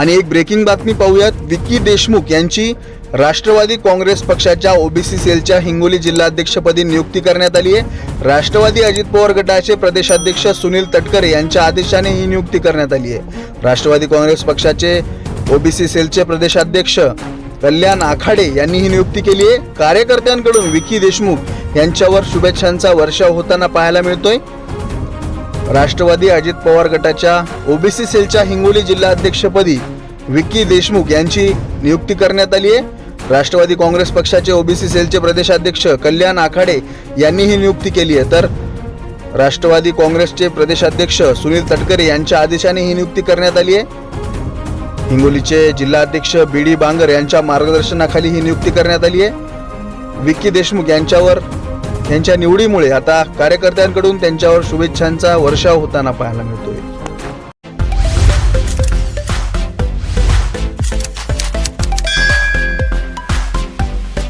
आणि एक ब्रेकिंग बातमी पाहूयात. विक्की देशमुख यांची राष्ट्रवादी काँग्रेस पक्षाच्या ओबीसी सेलच्या हिंगोली जिल्हाध्यक्षपदी नियुक्ती करण्यात आली आहे. राष्ट्रवादी अजित पवार गटाचे प्रदेशाध्यक्ष सुनील तटकरे यांच्या आदेशाने ही नियुक्ती करण्यात आली आहे. राष्ट्रवादी काँग्रेस पक्षाचे ओबीसी सेलचे प्रदेशाध्यक्ष कल्याण आखाडे यांनी ही नियुक्ती केली आहे. कार्यकर्त्यांकडून विकी देशमुख यांच्यावर शुभेच्छांचा वर्षाव होताना पाहायला मिळतोय. राष्ट्रवादी अजित पवार गटाच्या ओबीसी सेलच्या हिंगोली जिल्हाध्यक्षपदी विक्की देशमुख यांची नियुक्ती करण्यात आली आहे. राष्ट्रवादी काँग्रेस पक्षाचे ओबीसी सेलचे प्रदेशाध्यक्ष कल्याण आखाडे यांनी ही नियुक्ती केली आहे. तर राष्ट्रवादी काँग्रेसचे प्रदेशाध्यक्ष सुनील तटकरे यांच्या आदेशाने ही नियुक्ती करण्यात आली आहे. हिंगोलीचे जिल्हाध्यक्ष बी डी बांगर यांच्या मार्गदर्शनाखाली ही नियुक्ती करण्यात आली आहे. विक्की देशमुख यांच्यावर यांच्या निवडीमुळे आता कार्यकर्त्यांकडून त्यांच्यावर शुभेच्छांचा वर्षाव होताना पाहायला मिळतोय.